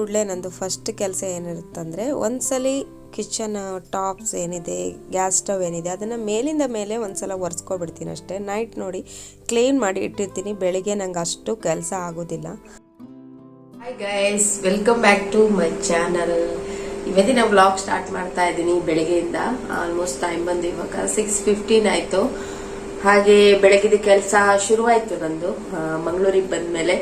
ಕೂಡಲೇ ನಂದು ಫಸ್ಟ್ ಕೆಲಸ ಏನಿರುತ್ತಂದರೆ ಒಂದ್ಸಲ ಕಿಚನ್ ಟಾಪ್ಸ್ ಏನಿದೆ ಗ್ಯಾಸ್ ಸ್ಟವ್ ಏನಿದೆ, ಅದನ್ನು ಮೇಲಿಂದ ಮೇಲೆ ಒಂದ್ಸಲ ಒರೆಸ್ಕೊಬಿಡ್ತೀನಿ ಅಷ್ಟೇ. ನೈಟ್ ನೋಡಿ ಕ್ಲೀನ್ ಮಾಡಿ ಇಟ್ಟಿರ್ತೀನಿ, ಬೆಳಿಗ್ಗೆ ನಂಗೆ ಅಷ್ಟು ಕೆಲಸ ಆಗೋದಿಲ್ಲ. Hi guys welcome back to my channel ಇವತ್ತಿನ ವ್ಲಾಗ್ ಸ್ಟಾರ್ಟ್ ಮಾಡ್ತಾ ಇದ್ದೀನಿ ಬೆಳಗ್ಗೆಯಿಂದ. ಆಲ್ಮೋಸ್ಟ್ ಟೈಮ್ ಬಂದು ಇವಾಗ ಸಿಕ್ಸ್ ಫಿಫ್ಟೀನ್ ಆಯಿತು. ಹಾಗೆ ಬೆಳಗಿದ ಕೆಲಸ ಶುರುವಾಯಿತು ನಂದು. ಮಂಗಳೂರಿಗೆ ಬಂದ್ಮೇಲೆ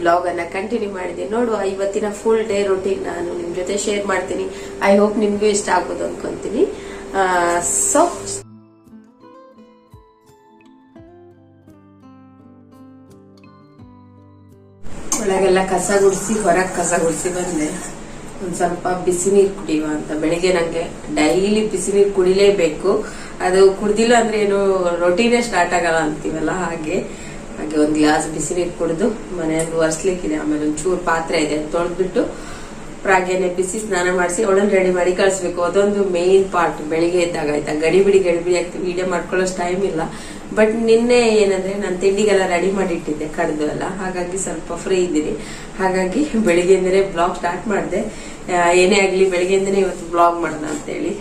ವ್ಲಾಗ್ ಅನ್ನ ಕಂಟಿನ್ಯೂ ಮಾಡಿದೆ. ನೋಡುವ, ಇವತ್ತಿನ ಫುಲ್ ಡೇ ರೂಟೀನ್ ನಾನು ನಿಮ್ ಜೊತೆ ಶೇರ್ ಮಾಡ್ತೀನಿ. ಐ ಹೋಪ್ ನಿಮ್ಗೂ ಇಷ್ಟ ಆಗೋದು ಅನ್ಕೊಂತೀನಿ. ಸೊ ಒಳಗೆಲ್ಲ ಕಸ ಗುಡಿಸಿ, ಹೊರಗೆ ಕಸ ಗುಡಿಸಿ ಬಂದೆ. ಒಂದ್ ಸ್ವಲ್ಪ ಬಿಸಿ ನೀರು ಕುಡಿಯುವ ಅಂತ. ಬೆಳಿಗ್ಗೆ ನಂಗೆ ಡೈಲಿ ಬಿಸಿ ನೀರು ಕುಡಿಲೇಬೇಕು. ಅದು ಕುಡ್ದಿಲ್ಲ ಅಂದ್ರೆ ಏನು ರೊಟೀನೇ ಸ್ಟಾರ್ಟ್ ಆಗಲ್ಲ ಅಂತೀವಲ್ಲ ಹಾಗೆ. ಹಾಗೆ ಒಂದ್ ಗ್ಲಾಸ್ ಬಿಸಿ ನೀರು ಕುಡಿದು ಮನೆಯಲ್ಲಿ ಒರೆಸ್ಲಿಕ್ಕಿದೆ. ಆಮೇಲೆ ಒಂಚೂರು ಪಾತ್ರೆ ಇದೆ. ತೊಳೆದ್ಬಿಟ್ಟು ಪ್ರಾಗ್ಯನೆ ಬಿಸಿ ಸ್ನಾನ ಮಾಡಿಸಿ ಒಳನ್ ರೆಡಿ ಮಾಡಿ ಕಳಿಸ್ಬೇಕು. ಅದೊಂದು ಮೇನ್ ಪಾರ್ಟ್ ಬೆಳಿಗ್ಗೆ ಇದ್ದಾಗ ಆಯ್ತಾ? ಗಡಿಬಿಡಿ ಗಡಿಬಿಡಿ ಆಗ್ತದೆ ವಿಡಿಯೋ ಮಾಡ್ಕೊಳ್ಳೋಷ್ಟು ಟೈಮ್ ಇಲ್ಲ. ಬಟ್ ನಿನ್ನೆ ಏನಂದ್ರೆ ನಾನು ತಿಂಡಿಗೆಲ್ಲ ರೆಡಿ ಮಾಡಿ ಇಟ್ಟಿದ್ದೆ ಕಡ್ದು ಎಲ್ಲ. ಹಾಗಾಗಿ ಸ್ವಲ್ಪ ಫ್ರೀ ಇದ್ದೀನಿ. ಹಾಗಾಗಿ ಬೆಳಿಗ್ಗೆಯಿಂದನೇ ಬ್ಲಾಗ್ ಸ್ಟಾರ್ಟ್ ಮಾಡಿದೆ. ಏನೇ ಆಗ್ಲಿ ಬೆಳಿಗ್ಗೆಯಿಂದನೇ ಇವತ್ತು ಬ್ಲಾಗ್ ಮಾಡೋಣ ಅಂತೇಳಿ.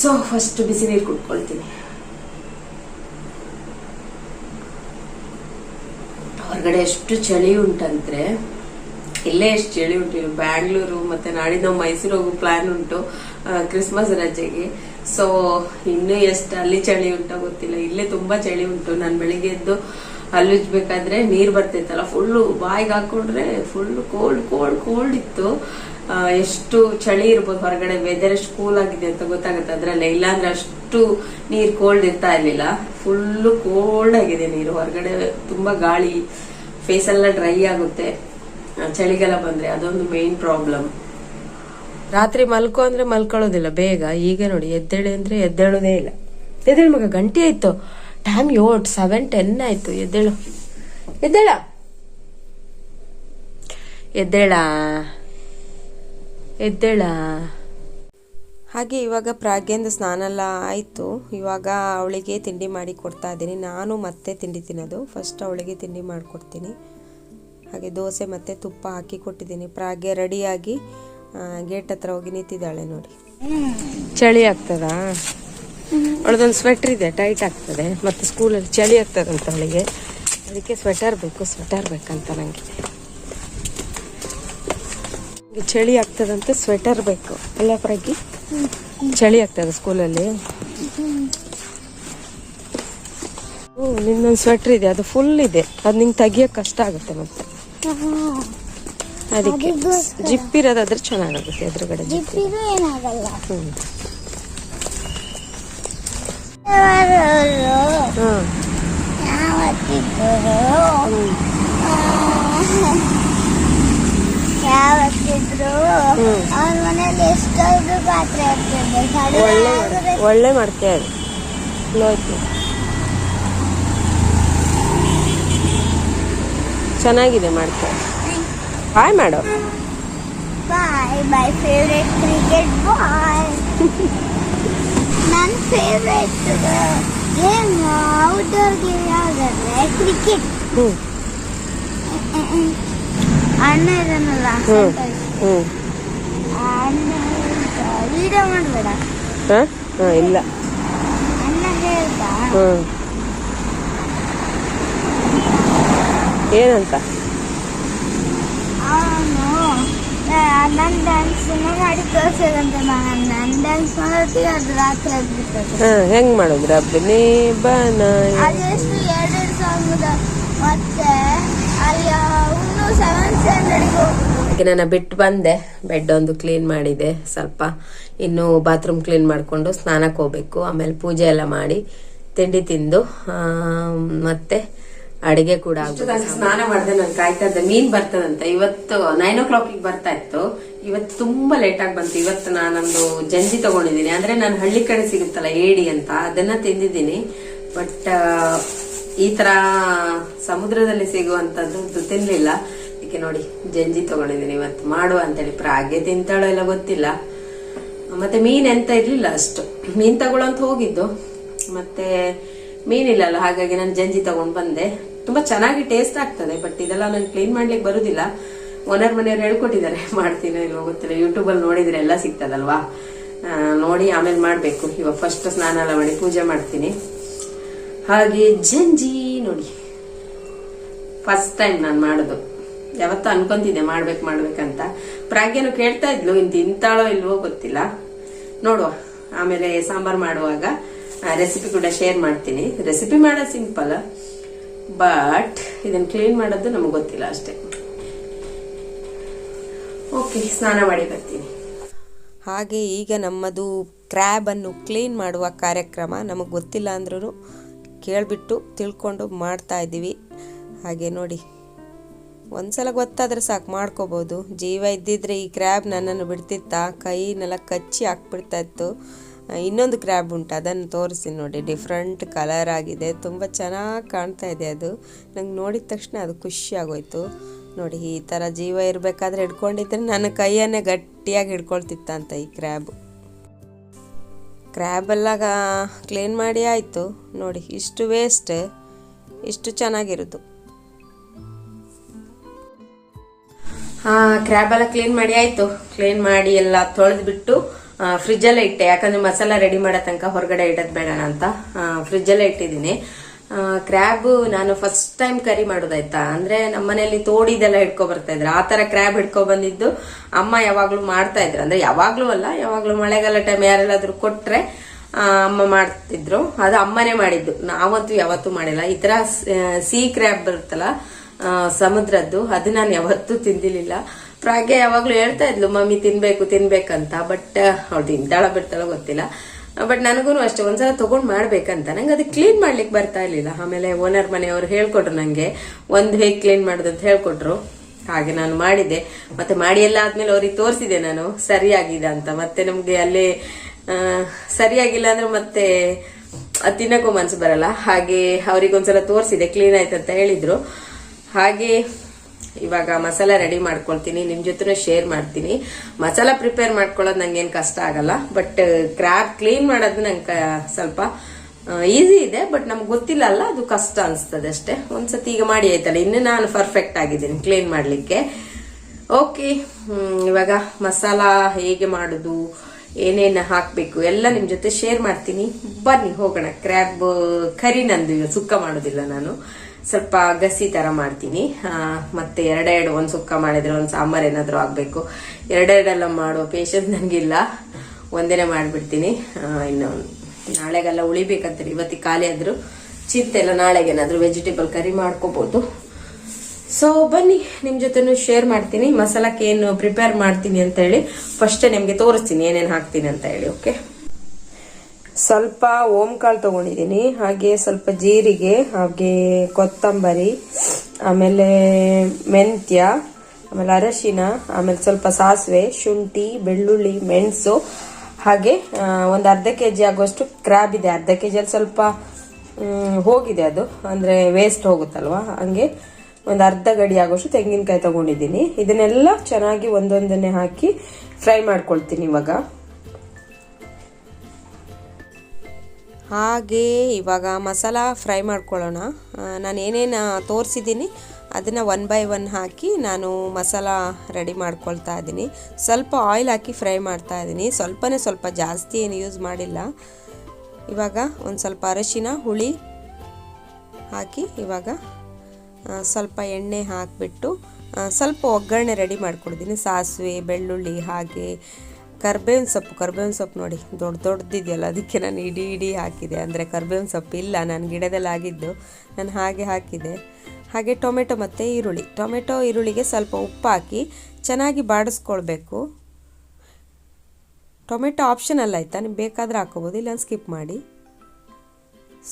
ಸೊ ಫಸ್ಟ್ ಬಿಸಿ ನೀರು ಕುಟ್ಕೊಳ್ತೀನಿ ಹೊರಗಡೆ ಎಷ್ಟು ಚಳಿ ಉಂಟಂದ್ರೆ, ಇಲ್ಲೇ ಎಷ್ಟು ಚಳಿ ಉಂಟು. ಬ್ಯಾಂಗ್ಳೂರು ಮತ್ತೆ ನಾಡಿದ್ದು ನಾವು ಮೈಸೂರು ಹೋಗೋ ಪ್ಲಾನ್ ಉಂಟು ಕ್ರಿಸ್ಮಸ್ ರಜೆಗೆ. ಸೊ ಇನ್ನು ಎಷ್ಟು ಅಲ್ಲಿ ಚಳಿ ಉಂಟ ಗೊತ್ತಿಲ್ಲ. ಇಲ್ಲೇ ತುಂಬಾ ಚಳಿ ಉಂಟು. ನಾನು ಬೆಳಿಗ್ಗೆ ಎದ್ದು ಹಲ್ಲುಜ್ಬೇಕಾದ್ರೆ ನೀರು ಬರ್ತೈತಲ್ಲ ಫುಲ್ಲು ಬಾಯಿಗೆ ಹಾಕೊಂಡ್ರೆ ಫುಲ್ಲು ಕೋಲ್ಡ್ ಕೋಲ್ಡ್ ಕೋಲ್ಡ್ ಇತ್ತು. ಎಷ್ಟು ಚಳಿ ಇರ್ಬೋದು ಹೊರಗಡೆ. ವೆದರ್ ಎಷ್ಟು ಕೂಲ್ ಆಗಿದೆ ಅಂತ ಗೊತ್ತಾಗುತ್ತೆ ಅದ್ರಲ್ಲೇ. ಇಲ್ಲಾಂದ್ರೆ ಅಷ್ಟು ನೀರು ಕೋಲ್ಡ್ ಇರ್ತಾ ಇರ್ಲಿಲ್ಲ. ಫುಲ್ಲು ಕೋಲ್ಡ್ ಆಗಿದೆ ನೀರು. ಹೊರಗಡೆ ತುಂಬಾ ಗಾಳಿ ಫೇಸ್ ಎಲ್ಲ ಡ್ರೈ ಆಗುತ್ತೆ ಚಳಿಗೆಲ್ಲ ಚಳಿಗಾಲ ಬಂದ್ರೆ ಅದೊಂದು ಮೇನ್ ಪ್ರಾಬ್ಲಮ್ ರಾತ್ರಿ ಮಲ್ಕೋ ಅಂದ್ರೆ ಮಲ್ಕೊಳ್ಳೋದಿಲ್ಲ, ಬೇಗ. ಈಗ ನೋಡಿ, ಎದ್ದೇಳಿ ಅಂದ್ರೆ ಎದ್ದೇಳೋದೇ ಇಲ್ಲ. ಎದ್ದೇಳು ಮಗ, ಗಂಟೆ ಆಯ್ತು. ಟೈಮ್ ಏಟ್ ಸೆವೆನ್ ಟೆನ್ ಆಯ್ತು. ಎದ್ದೇಳು. ಎದ್ದೇಳ? ಎದ್ದೇಳ? ಎದ್ದೇಳ? ಹಾಗೆ ಇವಾಗ ಪ್ರಾಗ್ಯಂದ ಸ್ನಾನ ಎಲ್ಲ ಆಯಿತು. ಇವಾಗ ಅವಳಿಗೆ ತಿಂಡಿ ಮಾಡಿ ಕೊಡ್ತಾ ಇದ್ದೀನಿ. ನಾನು ಮತ್ತೆ ತಿಂಡಿ ತಿನ್ನೋದು. ಫಸ್ಟ್ ಅವಳಿಗೆ ತಿಂಡಿ ಮಾಡಿಕೊಡ್ತೀನಿ ಹಾಗೆ ದೋಸೆ ಮತ್ತು ತುಪ್ಪ ಹಾಕಿ ಕೊಟ್ಟಿದ್ದೀನಿ. ಪ್ರಾಗ್ಯ ರೆಡಿಯಾಗಿ ಗೇಟ್ ಹತ್ರ ಹೋಗಿ ನಿಂತಿದ್ದಾಳೆ ನೋಡಿ. ಚಳಿ ಆಗ್ತದಾ? ಅವಳದೊಂದು ಸ್ವೆಟರ್ ಇದೆ ಟೈಟ್ ಆಗ್ತದೆ. ಮತ್ತು ಸ್ಕೂಲಲ್ಲಿ ಚಳಿ ಆಗ್ತದಂತ ಅವಳಿಗೆ. ಅದಕ್ಕೆ ಸ್ವೆಟರ್ ಬೇಕು ಸ್ವೆಟರ್ ಬೇಕಂತ ನನಗೆ ಚಳಿ ಆಗ್ತದಂತ ಸ್ವೆಟರ್ ಬೇಕು. ಅಲ್ಲ ಪ್ರಗಿ ಚಳಿ ಆಗ್ತದೆ ಸ್ಕೂಲಲ್ಲಿ. ಹ್ಞೂ ನಿನ್ನೊಂದು ಸ್ವೆಟರ್ ಇದೆ ಅದು ಫುಲ್ ಇದೆ. ಅದು ನಿಂಗೆ ತೆಗಿಯೋಕೆ ಕಷ್ಟ ಆಗುತ್ತೆ ಮತ್ತೆ. ಅದಕ್ಕೆ ಜಿಪ್ ಇರೋದಾದ್ರೆ ಚೆನ್ನಾಗಾಗುತ್ತೆ ಎದುರುಗಡೆ ಹ್ಞೂ ಇದು ಒಳ್ಳೆ ಒಳ್ಳೆ ಮಾಡ್ತೀಯ ಅದು. ಲೋಯ್ತು ಚೆನ್ನಾಗಿದೆ ಮಾಡ್ತೀಯ ಬಾಯ್ ಮಾಡೋ. ಬಾಯ್ ಮೈ ಫೇವ್ರೆಟ್ ಕ್ರಿಕೆಟ್ ಬಾಯ್ ನನ್ನ ಫೇವ್ರೆಟ್ ಗೇಮ್ ಔಟ್ಡೋರ್ ಗೇಮ್ ಯಾವುದಂದ್ರೆ ಕ್ರಿಕೆಟ್ ಹ್ಞೂ ಅಣ್ಣ ಇದನ್ನಲ್ಲ. ಹ್ಞೂ ಅಣ್ಣ ವಿಡಿಯೋ ಮಾಡಬೇಡ. ಹಾಂ? ಹಾಂ ಇಲ್ಲ. ಅಣ್ಣ ಹೇಳ್ದ. ಹ್ಞೂ ಏನಂತ? ನನ್ನ ಡ್ಯಾನ್ಸ್ ಮಾಡಿ ತೋರ್ಸೋದಂತ ನಾನು ನನ್ನ ಡ್ಯಾನ್ಸ್ ಮಾಡೋತ್ತಿಗೆ ಅದು ರಾತ್ರಿ ಆಗ್ಬಿಟ್ಟದು. ಹಾಂ ಹೆಂಗೆ ಮಾಡೋದು ರಬ್ಬನೇ ಬನ ಅದೆಷ್ಟು ಎರಡೆರಡು ಸಾಂಗ್ ಮತ್ತೆ ಅಲ್ಲಿ ಅವನು ಸೆವೆನ್ ನಾನು ಬಿಟ್ಟು ಬಂದೆ ಬೆಡ್ ಒಂದು ಕ್ಲೀನ್ ಮಾಡಿದೆ, ಸ್ವಲ್ಪ ಇನ್ನು ಬಾತ್ರೂಮ್ ಕ್ಲೀನ್ ಮಾಡಿಕೊಂಡು ಸ್ನಾನಕ್ಕೆ ಹೋಗ್ಬೇಕು, ಆಮೇಲೆ ಪೂಜೆ ಎಲ್ಲ ಮಾಡಿ ತಿಂಡಿ ತಿಂದು ಮತ್ತೆ ಅಡಿಗೆ ಕೂಡ ಸ್ನಾನ ಮಾಡಿದೆ, ನಾನು ಕಾಯ್ತಾ ಇದ್ದೆ, ಮೀನ್ ಬರ್ತದಂತ. ಇವತ್ತು ನೈನ್ ಓ ಕ್ಲಾಕಿಗೆ ಬರ್ತಾ ಇತ್ತು. ಇವತ್ತು ತುಂಬಾ ಲೇಟ್ ಆಗಿ ಬಂತು. ಇವತ್ತು ನಾನೊಂದು ಜಂಜಿ ತಗೊಂಡಿದ್ದೀನಿ. ಅಂದ್ರೆ ನಾನು ಹಳ್ಳಿ ಕಡೆ ಸಿಗುತ್ತಲ್ಲ, ಏಡಿ ಅಂತ, ಅದನ್ನ ತಿಂದಿದ್ದೀನಿ. ಬಟ್ ಈ ತರ ಸಮುದ್ರದಲ್ಲಿ ಸಿಗುವಂತದ್ದು ತಿನ್ಲಿಲ್ಲ. ಅದಕ್ಕೆ ನೋಡಿ, ಜಂಜಿ ತಗೊಂಡಿದ್ದೀನಿ ಇವತ್ತು. ಮಾಡುವ ಅಂತೇಳಿ. ಪ್ರಾಗೆ ತಿಂತಾಳೋ ಎಲ್ಲ ಗೊತ್ತಿಲ್ಲ. ಮತ್ತೆ ಮೀನ್ ಎಂತ ಇರ್ಲಿಲ್ಲ ಅಷ್ಟು. ಮೀನ್ ತಗೊಳ್ಳಂತ ಹೋಗಿದ್ದು. ಮತ್ತೆ ಮೀನಿಲ್ಲಲ್ಲ ಹಾಗಾಗಿ ನಾನು ಜಂಜಿ ತಗೊಂಡು ಬಂದೆ. ತುಂಬಾ ಚೆನ್ನಾಗಿ ಟೇಸ್ಟ್ ಆಗ್ತದೆ ಬಟ್ ಇದೆಲ್ಲ ನಂಗೆ ಕ್ಲೀನ್ ಮಾಡ್ಲಿಕ್ಕೆ ಬರುದಿಲ್ಲ. ಓನರ್ ಮನೆಯವ್ರು ಹೇಳ್ಕೊಟ್ಟಿದ್ದಾರೆ, ಮಾಡ್ತೀನೋ ಇಲ್ವೋ ಗೊತ್ತಿಲ್ಲ. ಯೂಟ್ಯೂಬಲ್ಲಿ ನೋಡಿದ್ರೆ ಎಲ್ಲ ಸಿಗ್ತದಲ್ವಾ? ನೋಡಿ, ಆಮೇಲೆ ಮಾಡಬೇಕು. ಇವಾಗ ಫಸ್ಟ್ ಸ್ನಾನ ಎಲ್ಲ ಮಾಡಿ ಪೂಜೆ ಮಾಡ್ತೀನಿ. ಹಾಗೆ ಜಂಜಿ ನೋಡಿ. ಫಸ್ಟ್ ಟೈಮ್ ನಾನು ಮಾಡೋದು. ಯಾವತ್ತೂ ಅನ್ಕೊಂತಿದ್ದೆ, ಮಾಡ್ಬೇಕು, ಮಾಡ್ಬೇಕಂತ. ಪ್ರಾಗ್ಯನು ಕೇಳ್ತಾ ಇದ್ಲು ಇಂತ ತಿಂತಾಳೋ ಇಲ್ವೋ ಗೊತ್ತಿಲ್ಲ. ನೋಡುವ. ಆಮೇಲೆ ಸಾಂಬಾರ್ ಮಾಡುವಾಗ ರೆಸಿಪಿ ಕೂಡ ಶೇರ್ ಮಾಡ್ತೀನಿ. ರೆಸಿಪಿ ಮಾಡೋ ಸಿಂಪಲ್ ಬಟ್ ಇದನ್ನ ಕ್ಲೀನ್ ಮಾಡೋದು ನಮಗೆ ಗೊತ್ತಿಲ್ಲ ಅಷ್ಟೇ. ಓಕೆ ಸ್ನಾನ ಮಾಡಿ ಬರ್ತೀನಿ. ಹಾಗೆ ಈಗ ನಮ್ಮದು ಕ್ರ್ಯಾಬನ್ನು ಕ್ಲೀನ್ ಮಾಡುವ ಕಾರ್ಯಕ್ರಮ ನಮಗೆ ಗೊತ್ತಿಲ್ಲ ಅಂದ್ರೂ ಕೇಳಿಬಿಟ್ಟು ತಿಳ್ಕೊಂಡು ಮಾಡ್ತಾ ಇದ್ದೀವಿ. ಹಾಗೆ ನೋಡಿ. ಒಂದ್ಸಲ ಗೊತ್ತಾದರೆ ಸಾಕು, ಮಾಡ್ಕೋಬೋದು. ಜೀವ ಇದ್ದಿದ್ರೆ ಈ ಕ್ರ್ಯಾಬ್ ನನ್ನನ್ನು ಬಿಡ್ತಿತ್ತಾ? ಕೈನೆಲ್ಲ ಕಚ್ಚಿ ಹಾಕ್ಬಿಡ್ತಾ ಇತ್ತು ಇನ್ನೊಂದು ಕ್ರ್ಯಾಬ್ ಉಂಟು, ಅದನ್ನು ತೋರಿಸಿ ನೋಡಿ. ಡಿಫ್ರೆಂಟ್ ಕಲರ್ ಆಗಿದೆ. ತುಂಬ ಚೆನ್ನಾಗಿ ಕಾಣ್ತಾ ಇದೆ ಅದು. ನಂಗೆ ನೋಡಿದ ತಕ್ಷಣ ಅದು ಖುಷಿ ಆಗೋಯ್ತು. ನೋಡಿ, ಈ ಥರ ಜೀವ ಇರಬೇಕಾದ್ರೆ ಹಿಡ್ಕೊಂಡಿದ್ರೆ ನನ್ನ ಕೈಯನ್ನೇ ಗಟ್ಟಿಯಾಗಿ ಹಿಡ್ಕೊಳ್ತಿತ್ತಂತ ಈ ಕ್ರ್ಯಾಬ್ ಕ್ರ್ಯಾಬೆಲ್ಲ ಕ್ಲೀನ್ ಮಾಡಿ ಆಯಿತು. ನೋಡಿ, ಇಷ್ಟು ವೇಸ್ಟ್ ಇಷ್ಟು ಚೆನ್ನಾಗಿರೋದು. ಕ್ರ್ಯಾಬ್ ಎಲ್ಲ ಕ್ಲೀನ್ ಮಾಡಿ ಆಯ್ತು. ಕ್ಲೀನ್ ಮಾಡಿ ಎಲ್ಲ ತೊಳೆದು ಬಿಟ್ಟು ಫ್ರಿಜ್ ಅಲ್ಲೇ ಇಟ್ಟೆ. ಯಾಕಂದ್ರೆ ಮಸಾಲ ರೆಡಿ ಮಾಡೋ ತನಕ ಹೊರಗಡೆ ಇಡೋದ್ ಬೇಡ ಅಂತ. ಫ್ರಿಜ್ ಅಲ್ಲೇ ಇಟ್ಟಿದ್ದೀನಿ. ಕ್ರ್ಯಾಬ್ ನಾನು ಫಸ್ಟ್ ಟೈಮ್ ಕರಿ ಮಾಡೋದಾಯ್ತಾ ಅಂದ್ರೆ ನಮ್ಮ ಮನೆಯಲ್ಲಿ ತೋಡಿದೆಲ್ಲ ಹಿಡ್ಕೊ ಬರ್ತಾ ಇದ್ರು. ಆ ತರ ಕ್ರ್ಯಾಬ್ ಹಿಡ್ಕೊ ಬಂದಿದ್ದು ಅಮ್ಮ ಯಾವಾಗ್ಲೂ ಮಾಡ್ತಾ ಇದ್ರು. ಅಂದ್ರೆ ಯಾವಾಗ್ಲೂ ಅಲ್ಲ, ಯಾವಾಗ್ಲೂ ಮಳೆಗಾಲ ಟೈಮ್ ಯಾರೆಲ್ಲಾದ್ರೂ ಕೊಟ್ರೆ ಅಮ್ಮ ಮಾಡ್ತಿದ್ರು. ಅದು ಅಮ್ಮನೇ ಮಾಡಿದ್ದು. ನಾವಂತೂ ಯಾವತ್ತೂ ಮಾಡಿಲ್ಲ. ಈ ತರ ಸಿಹಿ ಕ್ರ್ಯಾಬ್ ಬರುತ್ತಲ್ಲ ಸಮುದ್ರದ್ದು. ಅದು ನಾನು ಯಾವತ್ತೂ ತಿಂದಿಲಿಲ್ಲ ಪ್ರಾಗೆ ಯಾವಾಗ್ಲೂ ಹೇಳ್ತಾ ಇದ್ಲು, ಮಮ್ಮಿ, ತಿನ್ಬೇಕು, ತಿನ್ಬೇಕಂತ. ಬಟ್ ಅವ್ಳು ತಿಂತಾಳ ಬಿಡ್ತಾಳ ಗೊತ್ತಿಲ್ಲ. ಬಟ್ ನನಗೂ ಅಷ್ಟೇ, ಒಂದ್ಸಲ ತಗೊಂಡ್ ಮಾಡ್ಬೇಕಂತ. ನಂಗೆ ಅದು ಕ್ಲೀನ್ ಮಾಡ್ಲಿಕ್ಕೆ ಬರ್ತಾ ಇರ್ಲಿಲ್ಲ. ಆಮೇಲೆ ಓನರ್ ಮನೆಯವರು ಹೇಳ್ಕೊಟ್ರು ನಂಗೆ. ಒಂದು ಹೇಗೆ ಕ್ಲೀನ್ ಮಾಡೋದು? ಅಂತ ಹೇಳ್ಕೊಟ್ರು. ಹಾಗೆ ನಾನು ಮಾಡಿದೆ ಮತ್ತೆ ಮಾಡಿ ಎಲ್ಲ ಆದ್ಮೇಲೆ ಅವ್ರಿಗೆ ತೋರಿಸಿದೆ ನಾನು. ಸರಿಯಾಗಿದೆ ಅಂತ. ಮತ್ತೆ ನಮ್ಗೆ ಅಲ್ಲೇ ಸರಿಯಾಗಿಲ್ಲ ಅಂದ್ರೆ ಮತ್ತೆ ತಿನ್ನಕ್ಕೂ ಮನ್ಸು ಬರಲ್ಲ. ಹಾಗೆ ಅವ್ರಿಗೆ ಒಂದ್ಸಲ ತೋರಿಸಿದೆ ಕ್ಲೀನ್ ಆಯ್ತಂತ ಹೇಳಿದ್ರು. ಹಾಗೆ ಇವಾಗ ಮಸಾಲ ರೆಡಿ ಮಾಡ್ಕೊಳ್ತೀನಿ, ನಿಮ್ ಜೊತೆ ಶೇರ್ ಮಾಡ್ತೀನಿ. ಮಸಾಲ ಪ್ರಿಪೇರ್ ಮಾಡ್ಕೊಳ್ಳೋದು ನಂಗೇನು ಕಷ್ಟ ಆಗಲ್ಲ ಬಟ್ ಕ್ರ್ಯಾಬ್ ಕ್ಲೀನ್ ಮಾಡೋದು ನಂಗೆ ಸ್ವಲ್ಪ ಈಸಿ ಇದೆ ಬಟ್ ನಮ್ಗೆ ಗೊತ್ತಿಲ್ಲ ಅಲ್ಲ, ಅದು ಕಷ್ಟ ಅನಿಸ್ತದೆ ಅಷ್ಟೇ. ಒಂದ್ಸತಿ ಈಗ ಮಾಡಿ ಆಯ್ತಲ್ಲ, ಇನ್ನು ನಾನು ಪರ್ಫೆಕ್ಟ್ ಆಗಿದ್ದೀನಿ ಕ್ಲೀನ್ ಮಾಡಲಿಕ್ಕೆ. ಓಕೆ ಇವಾಗ ಮಸಾಲ ಹೇಗೆ ಮಾಡೋದು, ಏನೇನು ಹಾಕಬೇಕು, ಎಲ್ಲ ನಿಮ್ಮ ಜೊತೆ ಶೇರ್ ಮಾಡ್ತೀನಿ. ಬನ್ನಿ, ಹೋಗೋಣ. ಕ್ರ್ಯಾಬ್ ಕರಿ ನಂದು, ಸುಕ್ಕ ಮಾಡೋದಿಲ್ಲ ನಾನು. ಸ್ವಲ್ಪ ಗಸಿ ತರ ಮಾಡ್ತೀನಿ. ಮತ್ತೆ ಎರಡೆರಡು ಒಂದು ಸುಕ್ಕ ಮಾಡಿದ್ರೆ ಒಂದು ಸಾಂಬಾರ್ ಏನಾದ್ರು ಆಗ್ಬೇಕು. ಎರಡೆರಡೆಲ್ಲ ಮಾಡೋ ಪೇಷನ್ಸ್ ನನಗಿಲ್ಲ ಒಂದೇನೆ ಮಾಡ್ಬಿಡ್ತೀನಿ. ಇನ್ನು ನಾಳೆಗೆಲ್ಲ ಉಳಿಬೇಕಂತಾರೆ ಇವತ್ತಿಗೆ ಖಾಲಿ ಆದ್ರೂ ಚಿಂತೆ ಇಲ್ಲ. ನಾಳೆಗೇನಾದ್ರೂ ವೆಜಿಟೇಬಲ್ ಕರಿ ಮಾಡ್ಕೋಬಹುದು ಸೊ ಬನ್ನಿ, ನಿಮ್ ಜೊತೆನೂ ಶೇರ್ ಮಾಡ್ತೀನಿ. ಮಸಾಲಕ್ಕೆ ಏನು ಪ್ರಿಪೇರ್ ಮಾಡ್ತೀನಿ ಅಂತ ಹೇಳಿ ಫಸ್ಟ್ ನಿಮ್ಗೆ ತೋರಿಸ್ತೀನಿ, ಏನೇನು ಹಾಕ್ತೀನಿ ಅಂತ ಹೇಳಿ ಓಕೆ ಸ್ವಲ್ಪ ಓಂಕಾಳು ತಗೊಂಡಿದ್ದೀನಿ. ಹಾಗೆ ಸ್ವಲ್ಪ ಜೀರಿಗೆ, ಹಾಗೆ ಕೊತ್ತಂಬರಿ, ಆಮೇಲೆ ಮೆಂತ್ಯ, ಆಮೇಲೆ ಅರಶಿನ, ಆಮೇಲೆ ಸ್ವಲ್ಪ ಸಾಸಿವೆ, ಶುಂಠಿ, ಬೆಳ್ಳುಳ್ಳಿ, ಮೆಣಸು. ಹಾಗೆ ಒಂದು ಅರ್ಧ ಕೆ ಜಿ ಆಗುವಷ್ಟು ಕ್ರಾಬ್ ಇದೆ. ಅರ್ಧ ಕೆ ಜಿಯಲ್ಲಿ ಸ್ವಲ್ಪ ಹೋಗಿದೆ ಅದು. ಅಂದರೆ ವೇಸ್ಟ್ ಹೋಗುತ್ತಲ್ವಾ? ಹಂಗೆ ಒಂದು ಅರ್ಧ ಗಡಿ ಆಗೋಷ್ಟು ತೆಂಗಿನಕಾಯಿ ತಗೊಂಡಿದ್ದೀನಿ. ಇದನ್ನೆಲ್ಲ ಚೆನ್ನಾಗಿ ಒಂದೊಂದನ್ನೇ ಹಾಕಿ ಫ್ರೈ ಮಾಡ್ಕೊಳ್ತೀನಿ ಇವಾಗ. ಹಾಗೆ ಇವಾಗ ಮಸಾಲ ಫ್ರೈ ಮಾಡ್ಕೊಳ್ಳೋಣ. ನಾನು ಏನೇನು ತೋರಿಸಿದ್ದೀನಿ ಅದನ್ನು ಒನ್ ಬೈ ಒನ್ ಹಾಕಿ ನಾನು ಮಸಾಲ ರೆಡಿ ಮಾಡ್ಕೊಳ್ತಾ ಇದ್ದೀನಿ. ಸ್ವಲ್ಪ ಆಯಿಲ್ ಹಾಕಿ ಫ್ರೈ ಮಾಡ್ತಾ ಇದ್ದೀನಿ. ಸ್ವಲ್ಪನೇ ಸ್ವಲ್ಪ ಜಾಸ್ತಿ ಏನು ಯೂಸ್ ಮಾಡಿಲ್ಲ. ಇವಾಗ ಒಂದು ಸ್ವಲ್ಪ ಅರಶಿನ, ಹುಳಿ ಹಾಕಿ ಇವಾಗ ಸ್ವಲ್ಪ ಎಣ್ಣೆ ಹಾಕಿಬಿಟ್ಟು ಸ್ವಲ್ಪ ಒಗ್ಗರಣೆ ರೆಡಿ ಮಾಡ್ಕೊಡ್ತೀನಿ. ಸಾಸಿವೆ, ಬೆಳ್ಳುಳ್ಳಿ ಹಾಗೆ ಕರ್ಬೇವಿನ ಸೊಪ್ಪು ಕರ್ಬೇವಿನ ಸೊಪ್ಪು ನೋಡಿ, ದೊಡ್ಡ ದೊಡ್ಡದಿದೆಯಲ್ಲ ಅದಕ್ಕೆ ನಾನು ಇಡೀ ಇಡೀ ಹಾಕಿದೆ. ಅಂದರೆ ಕರ್ಬೇವಿನ ಸೊಪ್ಪು ಇಲ್ಲ, ನಾನು ಗಿಡದಲ್ಲಿ ಆಗಿದ್ದು, ನಾನು ಹಾಗೆ ಹಾಕಿದೆ. ಹಾಗೆ ಟೊಮೆಟೊ ಮತ್ತು ಈರುಳ್ಳಿ. ಟೊಮೆಟೊ, ಈರುಳ್ಳಿಗೆ ಸ್ವಲ್ಪ ಉಪ್ಪು ಹಾಕಿ ಚೆನ್ನಾಗಿ ಬಾಡಿಸ್ಕೊಳ್ಬೇಕು. ಟೊಮೆಟೊ ಆಪ್ಷನಲ್ ಆಯಿತಾ? ನೀವು ಬೇಕಾದರೆ ಹಾಕೋಬೋದು ಇಲ್ಲ ಸ್ಕಿಪ್ ಮಾಡಿ.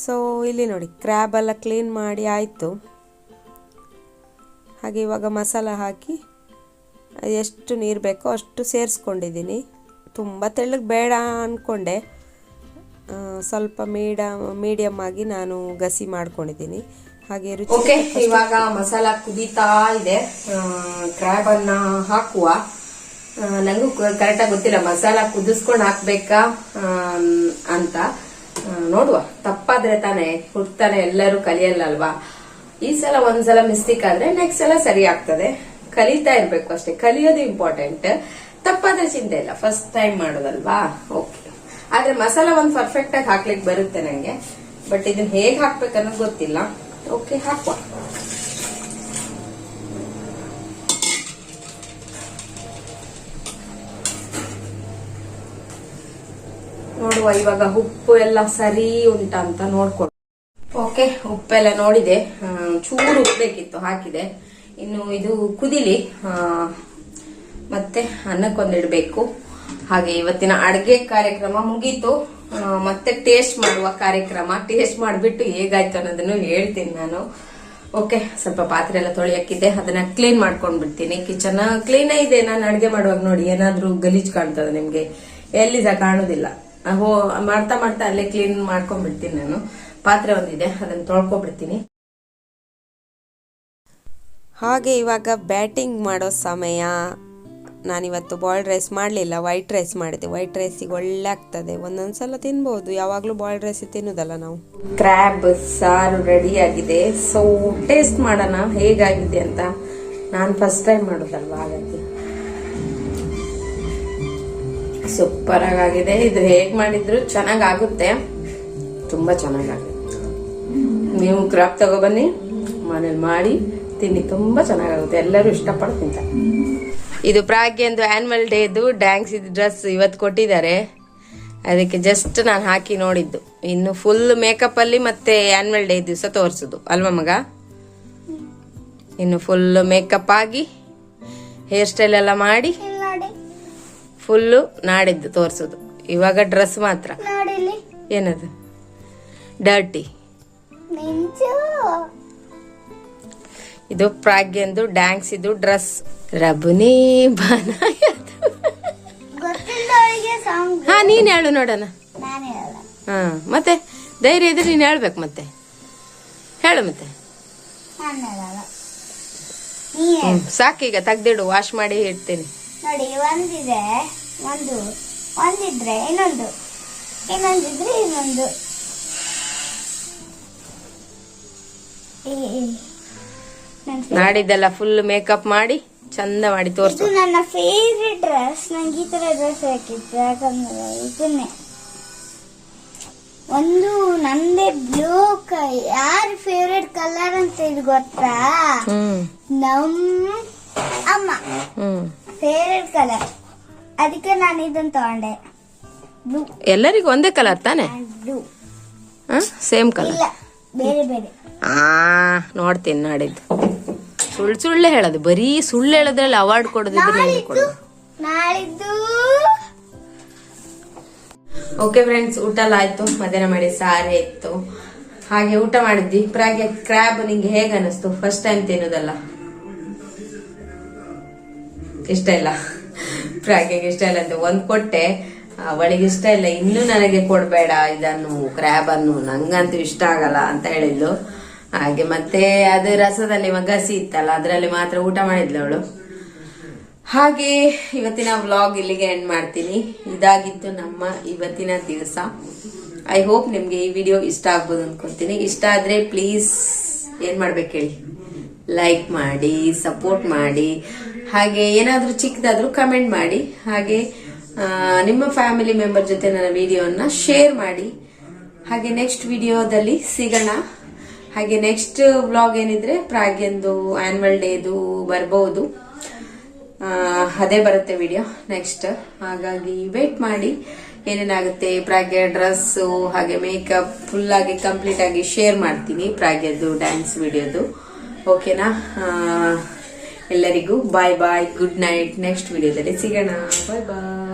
ಸೊ ಇಲ್ಲಿ ನೋಡಿ ಕ್ರ್ಯಾಬ್ ಎಲ್ಲ ಕ್ಲೀನ್ ಮಾಡಿ ಆಯಿತು. ಹಾಗೆ ಇವಾಗ ಮಸಾಲ ಹಾಕಿ, ಎಷ್ಟು ನೀರು ಬೇಕೋ ಅಷ್ಟು ಸೇರಿಸ್ಕೊಂಡಿದ್ದೀನಿ. ತುಂಬ ತೆಳ್ಳಗೆ ಬೇಡ ಅಂದ್ಕೊಂಡೆ ಸ್ವಲ್ಪ ಮೀಡ ಮೀಡಿಯಮ್ ಆಗಿ ನಾನು ಗಸಿ ಮಾಡ್ಕೊಂಡಿದ್ದೀನಿ. ಹಾಗೆ ಓಕೆ ಇವಾಗ ಮಸಾಲ ಕುದೀತಾ ಇದೆ. ಕ್ರ್ಯಾಬ್ ಅನ್ನ ಹಾಕುವ. ನನಗೂ ನಂಗೂ ಕರೆಕ್ಟ್ ಆಗಿ ಗೊತ್ತಿಲ್ಲ ಮಸಾಲ ಕುದಿಸ್ಕೊಂಡು ಹಾಕ್ಬೇಕಾ ಅಂತ. ನೋಡುವ. ತಪ್ಪಾದ್ರೆ ತಾನೆ ಹುಡ್ತಾನೆ ಎಲ್ಲರೂ ಕಲಿಯಲ್ಲ ಅಲ್ವಾ? ಈ ಸಲ ಒಂದ್ಸಲ ಮಿಸ್ಟೇಕ್ ಆದ್ರೆ ನೆಕ್ಸ್ಟ್ ಸಲ ಸರಿ ಆಗ್ತದೆ. ಕಲಿತಾ ಇರ್ಬೇಕು ಅಷ್ಟೇ. ಕಲಿಯೋದು ಇಂಪಾರ್ಟೆಂಟ್ ತಪ್ಪಾದ್ರೆ ಚಿಂತೆ ಇಲ್ಲ. First time ಮಾಡೋದಲ್ವಾ? ಓಕೆ ಆದ್ರೆ ಮಸಾಲ ಒಂದು ಪರ್ಫೆಕ್ಟ್ ಆಗಿ ಹಾಕ್ಲಿಕ್ಕೆ ಬರುತ್ತೆ ನಂಗೆ. ಬಟ್ ಇದನ್ನ ಹೇಗ್ ಹಾಕ್ಬೇಕು ಅನ್ನೋದು ಗೊತ್ತಿಲ್ಲ. ಓಕೆ ಹಾಕುವ. ನೋಡುವ, ಇವಾಗ ಉಪ್ಪು ಎಲ್ಲ ಸರಿ ಉಂಟಾ ಅಂತ ನೋಡ್ಕೊಂಡು ಓಕೆ ಉಪ್ಪೆಲ್ಲ ನೋಡಿದೆ. ಚೂರು ಉಪ್ಪು ಬೇಕಿತ್ತು, ಹಾಕಿದೆ. ಇನ್ನು ಇದು ಕುದಿಲಿ. ಮತ್ತೆ ಅನ್ನಕ್ಕೊಂದಿಡ್ಬೇಕು. ಹಾಗೆ ಇವತ್ತಿನ ಅಡುಗೆ ಕಾರ್ಯಕ್ರಮ ಮುಗೀತು. ಮತ್ತೆ ಟೇಸ್ಟ್ ಮಾಡುವ ಕಾರ್ಯಕ್ರಮ. ಟೇಸ್ಟ್ ಮಾಡಿಬಿಟ್ಟು ಹೇಗಾಯ್ತು ಅನ್ನೋದನ್ನು ಹೇಳ್ತೀನಿ ನಾನು. ಓಕೆ ಸ್ವಲ್ಪ ಪಾತ್ರೆ ಎಲ್ಲ ತೊಳೆಯಕ್ಕಿದೆ ಅದನ್ನ ಕ್ಲೀನ್ ಮಾಡ್ಕೊಂಡ್ ಬಿಡ್ತೀನಿ ಕಿಚನ್ ಕ್ಲೀನ್ ಇದೆ ನಾನು ಅಡುಗೆ ಮಾಡುವಾಗ ನೋಡಿ, ಏನಾದ್ರೂ ಗಲೀಜ್ ಕಾಣ್ತದೆ ನಿಮ್ಗೆ. ಎಲ್ಲಿ ಕಾಣೋದಿಲ್ಲ. ಹೋ, ಮಾಡ್ತಾ ಮಾಡ್ತಾ ಅಲ್ಲೇ ಕ್ಲೀನ್ ಮಾಡ್ಕೊಂಡ್ಬಿಡ್ತೀನಿ ನಾನು. ಪಾತ್ರೆ ಒಂದಿದೆ. ಅದನ್ನ ತೊಳ್ಕೊಬಿಡ್ತೀನಿ ಹಾಗೆ ಇವಾಗ ಬ್ಯಾಟಿಂಗ್ ಮಾಡೋ ಸಮಯ. ನಾನಿವತ್ತು ಬಾಯ್ಲ್ಡ್ ರೈಸ್ ಮಾಡಲಿಲ್ಲ ವೈಟ್ ರೈಸ್ ಮಾಡಿದೆ. ವೈಟ್ ರೈಸಿಗೆ ಒಳ್ಳೆ ಆಗ್ತದೆ ಒಂದೊಂದು ಸಲ ತಿನ್ಬೋದು. ಯಾವಾಗಲೂ ಬಾಯ್ಲ್ಡ್ ರೈಸ್ ತಿನ್ನೋದಲ್ಲ ನಾವು. ಕ್ರ್ಯಾಬ್ ಸಾರು ರೆಡಿ ಆಗಿದೆ. ಸೊ ಟೇಸ್ಟ್ ಮಾಡೋಣ. ಹೇಗಾಗಿದೆ ಅಂತ ನಾನು ಫಸ್ಟ್ ಟೈಮ್ ಮಾಡೋದಲ್ವಾ ಹಾಗಾಗಿ. ಸೂಪರ್ ಆಗಿದೆ ಇದು ಹೇಗೆ ಮಾಡಿದ್ರು ಚೆನ್ನಾಗಾಗುತ್ತೆ. ತುಂಬ ಚೆನ್ನಾಗಾಗುತ್ತೆ ನೀವು ಕ್ರಾಪ್ ತಗೊಬನ್ನಿ ಮನೇಲಿ ಮಾಡಿ ತಿನ್ನಿ. ತುಂಬ ಚೆನ್ನಾಗಾಗುತ್ತೆ. ಎಲ್ಲರೂ ಇಷ್ಟಪಟ್ಟು ತಿಂತಾರೆ. ಇದು ಪ್ರಾಗ್ಯಂದು ಆನ್ಯುವಲ್ ಡೇದು ಡ್ಯಾನ್ಸ್ ಇದು ಡ್ರೆಸ್ ಇವತ್ತು ಕೊಟ್ಟಿದ್ದಾರೆ. ಅದಕ್ಕೆ ಜಸ್ಟ್ ನಾನು ಹಾಕಿ ನೋಡಿದ್ದು. ಇನ್ನು ಫುಲ್ ಮೇಕಪ್ ಅಲ್ಲಿ ಮತ್ತೆ ಆನ್ಯುವಲ್ ಡೇ ದಿವಸ ತೋರಿಸೋದು. ಅಲ್ವಾ ಮಗ? ಇನ್ನು ಫುಲ್ ಮೇಕಪ್ ಆಗಿ ಹೇರ್ ಸ್ಟೈಲ್ ಎಲ್ಲ ಮಾಡಿ ಫುಲ್ಲು ನಾಡಿದ್ದು ತೋರಿಸೋದು. ಇವಾಗ ಡ್ರೆಸ್ ಮಾತ್ರ. ಏನದು? ಡರ್ಟಿ ಮಿಂಚು ಇದು ಪ್ರಾಗ್ಯಂದು ಡ್ಯಾನ್ಸ್ ಇದು ಡ್ರೆಸ್. ರಬುನಿ ಬಾನ ಹಾ ನೀನ್ ಹೇಳು ನೋಡೋಣ. ಹಾ ಮತ್ತೆ ಧೈರ್ಯ ಇದ್ರೆ ನೀನ್ ಹೇಳ್ಬೇಕು ಮತ್ತೆ. ಹೇಳು ಮತ್ತೆ. ಸಾಕೀಗ ತೆಗ್ದಿಡು ವಾಶ್ ಮಾಡಿ ಇಡ್ತೀನಿ. ನೋಡಿ ಒಂದಿದೆ ಒಂದು ಒಂದಿದ್ರೆ ಇನ್ನೊಂದು. ಇನ್ನೊಂದಿದ್ರೆ ಇನ್ನೊಂದು. ನಾಡಿದ್ದೆಲ್ಲ ಫುಲ್ ಮೇಕಪ್ ಮಾಡಿ ಚಂದ ಮಾಡಿ ಇದು ನನ್ನ ಫೇವ್ರೆಟ್ ಡ್ರೆಸ್ ನಂಗೆ ಈ ತರ ಡ್ರೆಸ್ ಹಾಕಿತ್ತು ಯಾಕಂದ್ರೆ ಇದನ್ನೇ. ಒಂದು ನಂದೇ ಬ್ಲೂ ಯಾರು ಫೇವ್ರೆಟ್ ಕಲರ್ ಅಂತ ಇದು ಗೊತ್ತಾ? ಹ್ಮ್. ನಮ್ ಅಮ್ಮ. ಹ್ಮ್. ಫೇವ್ರೆಟ್ ಕಲರ್ ಅದಕ್ಕೆ ನಾನು ಇದನ್ನ ತಗೊಂಡೆ. ಬ್ಲೂ ಎಲ್ಲರಿಗೂ ಒಂದೇ ಕಲರ್ ತಾನೆ? ಬ್ಲೂ ಸೇಮ್ ಕಲರ್ ಇಲ್ಲ ಬೇರೆ ಬೇರೆ. ಆ ನೋಡ್ತೀನಿ ನಾಡಿದ್ದು. ಸುಳ್ಳು ಸುಳ್ಳೆ ಹೇಳೋದು. ಬರೀ ಸುಳ್ಳು ಹೇಳೋದ್ರಲ್ಲಿ ಅವಾರ್ಡ್ ಕೊಡೋದಿದ್ರೆ ನಾಳಿದ್ದು ಓಕೆ ಫ್ರೆಂಡ್ಸ್ ಊಟ ಎಲ್ಲ ಆಯ್ತು. ಮಧ್ಯಾಹ್ನ ಮಾಡಿ ಸಾರಿ ಇತ್ತು. ಹಾಗೆ ಊಟ ಮಾಡಿದ್ವಿ. ಪ್ರಾಗೆ ಕ್ರ್ಯಾಬ್ ನಿಂಗೆ ಹೇಗೆ ಅನಿಸ್ತು ಫಸ್ಟ್ ಟೈಮ್ ತಿನ್ನೋದಲ್ಲ. ಇಷ್ಟ ಇಲ್ಲ. ಪ್ರಾಗೆಗೆ ಇಷ್ಟ ಇಲ್ಲ ಅಂತ ಒಂದ್ ಕೊಟ್ಟೆ. ಅವಳಿಗೆ ಇಷ್ಟ ಇಲ್ಲ. ಇನ್ನು ನನಗೆ ಕೊಡ್ಬೇಡ ಇದನ್ನು ಕ್ರ್ಯಾಬನ್ನು ನಂಗಂತೂ ಇಷ್ಟ ಆಗಲ್ಲ ಅಂತ ಹೇಳಿದ್ಲು ಹಾಗೆ ಮತ್ತೆ ಅದು ರಸದಲ್ಲಿ ಮಗಸಿ ಇತ್ತಲ್ಲ, ಅದರಲ್ಲಿ ಮಾತ್ರ ಊಟ ಮಾಡಿದ್ಲು ಅವಳು. ಹಾಗೆ ಇವತ್ತಿನ ವ್ಲಾಗ್ ಇಲ್ಲಿಗೆ ಎಂಡ್ ಮಾಡ್ತೀನಿ. ಇದಾಗಿತ್ತು ನಮ್ಮ ಇವತ್ತಿನ ದಿವಸ. ಐ ಹೋಪ್ ನಿಮ್ಗೆ ಈ ವಿಡಿಯೋ ಇಷ್ಟ ಆಗ್ಬೋದು ಅನ್ಕೊಂತೀನಿ. ಇಷ್ಟ ಆದ್ರೆ ಪ್ಲೀಸ್ ಏನ್ ಮಾಡ್ಬೇಕು ಹೇಳಿ? ಲೈಕ್ ಮಾಡಿ ಸಪೋರ್ಟ್ ಮಾಡಿ, ಹಾಗೆ ಏನಾದ್ರೂ ಚಿಕ್ಕದಾದ್ರೂ ಕಮೆಂಟ್ ಮಾಡಿ. ಹಾಗೆ ನಿಮ್ಮ ಫ್ಯಾಮಿಲಿ ಮೆಂಬರ್ ಜೊತೆ ನನ್ನ ವಿಡಿಯೋನ ಶೇರ್ ಮಾಡಿ. ಹಾಗೆ ನೆಕ್ಸ್ಟ್ ವಿಡಿಯೋದಲ್ಲಿ ಸಿಗೋಣ. ಹಾಗೆ ನೆಕ್ಸ್ಟ್ ವ್ಲಾಗ್ ಏನಿದ್ರೆ ಪ್ರಾಗ್ಯಂದು ಆ್ಯನ್ಯುವಲ್ ಡೇದು ಬರ್ಬೋದು. ಅದೇ ಬರುತ್ತೆ ವಿಡಿಯೋ ನೆಕ್ಸ್ಟ್ ಹಾಗಾಗಿ ವೇಟ್ ಮಾಡಿ ಏನೇನಾಗುತ್ತೆ ಪ್ರಾಗ್ಯ ಡ್ರೆಸ್ ಹಾಗೆ ಮೇಕಪ್ ಫುಲ್ ಆಗಿ ಕಂಪ್ಲೀಟ್ ಆಗಿ ಶೇರ್ ಮಾಡ್ತೀನಿ ಪ್ರಾಗ್ಯದ್ದು ಡ್ಯಾನ್ಸ್ ವಿಡಿಯೋದು ಓಕೆನಾ ಎಲ್ಲರಿಗೂ bye bye good night next ವಿಡಿಯೋದಲ್ಲಿ ಸಿಗೋಣ. ಬಾಯ್ ಬಾಯ್